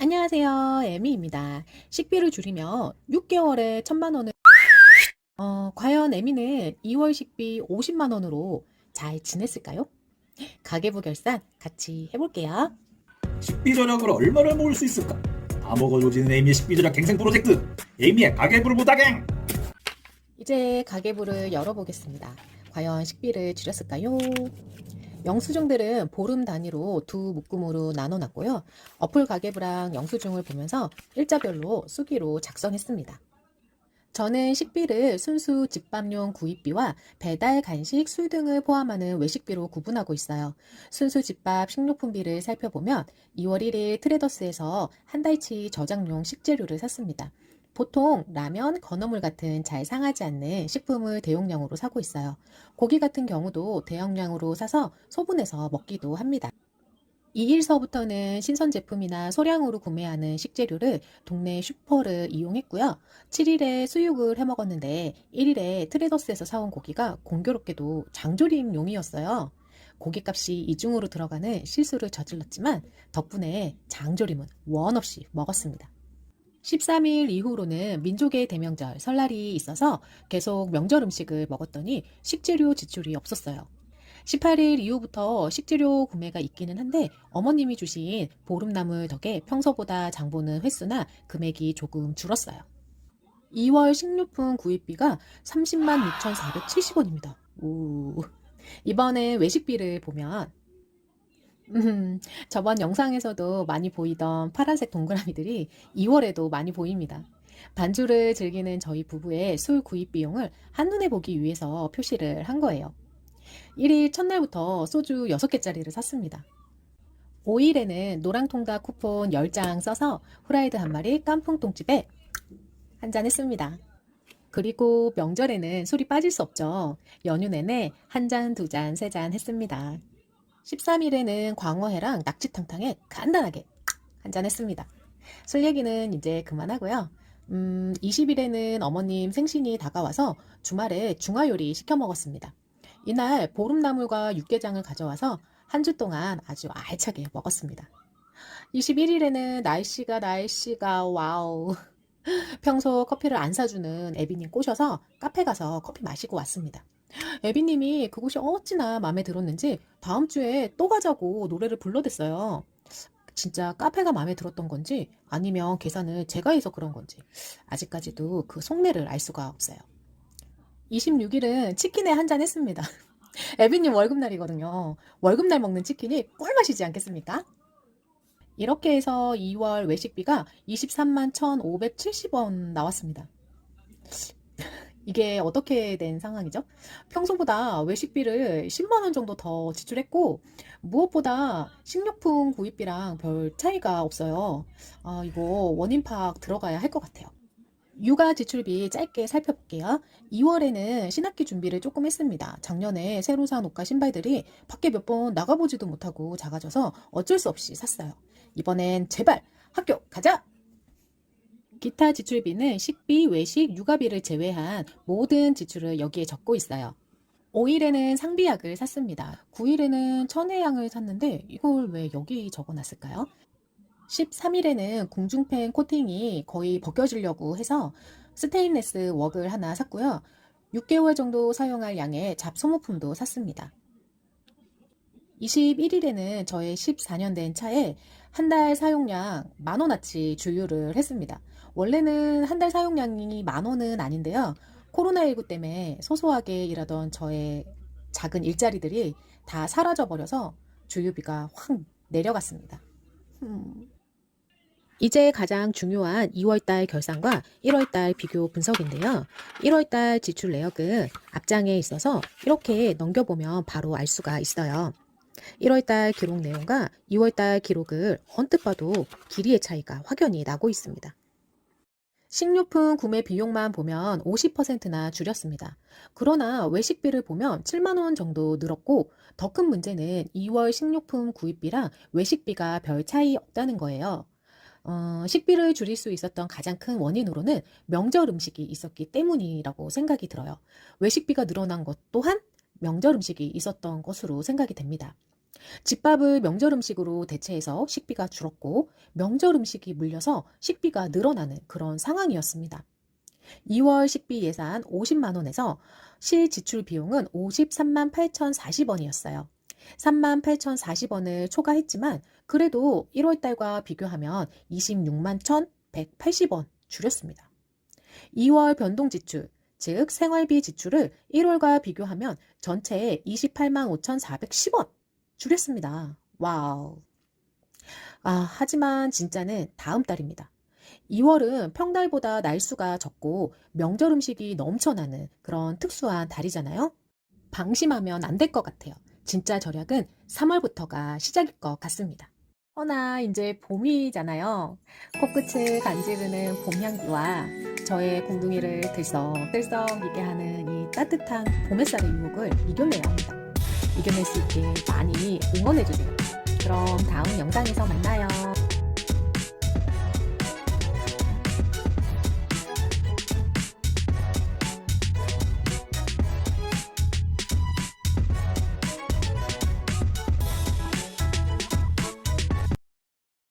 안녕하세요. 에미입니다. 식비를 줄이며 6개월에 1000만 원을 어, 과연 에미는 2월 식비 50만 원으로 잘 지냈을까요? 가계부 결산 같이 해볼게요. 식비 절약을 얼마나 모을 수 있을까? 다 먹어줘지는 에이미의 식비 절약 갱생 프로젝트 에이미의 가계부를 보다갱 이제 가계부를 열어보겠습니다. 과연 식비를 줄였을까요? 영수증들은 보름 단위로 두 묶음으로 나눠놨고요. 어플 가계부랑 영수증을 보면서 일자별로 수기로 작성했습니다. 저는 식비를 순수 집밥용 구입비와 배달, 간식, 술 등을 포함하는 외식비로 구분하고 있어요. 순수 집밥 식료품비를 살펴보면 2월 1일 트레더스에서 한 달치 저장용 식재료를 샀습니다. 보통 라면, 건어물 같은 잘 상하지 않는 식품을 대용량으로 사고 있어요. 고기 같은 경우도 대용량으로 사서 소분해서 먹기도 합니다. 2일서부터는 신선 제품이나 소량으로 구매하는 식재료를 동네 슈퍼를 이용했고요. 7일에 수육을 해 먹었는데 1일에 트레더스에서 사온 고기가 공교롭게도 장조림용이었어요. 고기값이 이중으로 들어가는 실수를 저질렀지만 덕분에 장조림은 원 없이 먹었습니다. 13일 이후로는 민족의 대명절 설날이 있어서 계속 명절 음식을 먹었더니 식재료 지출이 없었어요. 18일 이후부터 식재료 구매가 있기는 한데 어머님이 주신 보름나물 덕에 평소보다 장보는 횟수나 금액이 조금 줄었어요. 2월 식료품 구입비가 30만 6,470원입니다. 오. 이번에 외식비를 보면 음, 저번 영상에서도 많이 보이던 파란색 동그라미들이 2월에도 많이 보입니다. 반주를 즐기는 저희 부부의 술 구입 비용을 한눈에 보기 위해서 표시를 한 거예요. 1일 첫날부터 소주 6개짜리를 샀습니다. 5일에는 노랑통닭 쿠폰 10장 써서 후라이드 한 마리 깐풍똥집에 한 잔 했습니다. 그리고 명절에는 술이 빠질 수 없죠. 연휴 내내 한 잔, 두 잔, 세 잔 했습니다. 13일에는 광어회랑 낙지탕탕에 간단하게 한잔 했습니다. 술 얘기는 이제 그만하고요. 음, 20일에는 어머님 생신이 다가와서 주말에 중화요리 시켜 먹었습니다. 이날 보름나물과 육개장을 가져와서 한 주 동안 아주 알차게 먹었습니다. 21일에는 날씨가 날씨가 와우. 평소 커피를 안 사주는 애비님 꼬셔서 카페 가서 커피 마시고 왔습니다. 애비님이 그곳이 어찌나 마음에 들었는지 다음 주에 또 가자고 노래를 불러댔어요. 진짜 카페가 마음에 들었던 건지 아니면 계산을 제가 해서 그런 건지 아직까지도 그 속내를 알 수가 없어요. 26일은 치킨에 한 잔 했습니다. 에비님 월급날이거든요. 월급날 먹는 치킨이 꿀맛이지 않겠습니까? 이렇게 해서 2월 외식비가 23만 1,570원 나왔습니다. 이게 어떻게 된 상황이죠? 평소보다 외식비를 10만 원 정도 더 지출했고 무엇보다 식료품 구입비랑 별 차이가 없어요. 아, 이거 원인 파악 들어가야 할 것 같아요. 육아 지출비 짧게 살펴볼게요. 2월에는 신학기 준비를 조금 했습니다. 작년에 새로 산 옷과 신발들이 밖에 몇 번 나가보지도 못하고 작아져서 어쩔 수 없이 샀어요. 이번엔 제발 학교 가자! 기타 지출비는 식비, 외식, 육아비를 제외한 모든 지출을 여기에 적고 있어요. 5일에는 상비약을 샀습니다. 9일에는 천혜향을 샀는데 이걸 왜 여기 적어놨을까요? 13일에는 궁중팬 코팅이 거의 벗겨지려고 해서 스테인레스 웍을 하나 샀고요. 6개월 정도 사용할 양의 잡소모품도 샀습니다. 21일에는 저의 14년 된 차에 한 달 사용량 만 원어치 주유를 했습니다. 원래는 한 달 사용량이 만 원은 아닌데요. 코로나19 때문에 소소하게 일하던 저의 작은 일자리들이 다 사라져 버려서 주유비가 확 내려갔습니다. 음. 이제 가장 중요한 2월달 결산과 1월달 비교 분석인데요. 1월달 지출 내역은 앞장에 있어서 이렇게 넘겨보면 바로 알 수가 있어요. 1월달 기록 내용과 2월달 기록을 언뜻 봐도 길이의 차이가 확연히 나고 있습니다. 식료품 구매 비용만 보면 50%나 줄였습니다. 그러나 외식비를 보면 7만원 정도 늘었고 더 큰 문제는 2월 식료품 구입비랑 외식비가 별 차이 없다는 거예요. 어, 식비를 줄일 수 있었던 가장 큰 원인으로는 명절 음식이 있었기 때문이라고 생각이 들어요. 외식비가 늘어난 것 또한 명절 음식이 있었던 것으로 생각이 됩니다. 집밥을 명절 음식으로 대체해서 식비가 줄었고 명절 음식이 물려서 식비가 늘어나는 그런 상황이었습니다. 2월 식비 예산 50만 원에서 실 지출 비용은 53만 8,040원이었어요. 3만 8,040원을 초과했지만 그래도 1월 달과 비교하면 26만 1,180원 줄였습니다. 2월 변동 지출, 즉 생활비 지출을 1월과 비교하면 전체에 28만 5,410원 줄였습니다. 와우. 아, 하지만 진짜는 다음 달입니다. 2월은 평달보다 날수가 적고 명절 음식이 넘쳐나는 그런 특수한 달이잖아요. 방심하면 안 될 것 같아요. 진짜 절약은 3월부터가 시작일 것 같습니다. 허나 이제 봄이잖아요. 코끝을 간지르는 봄 향기와 저의 공둥이를 들썩들썩이게 하는 이 따뜻한 봄 햇살의 유혹을 이겨내야 합니다. 이겨낼 수 있게 많이 응원해주세요. 그럼 다음 영상에서 만나요.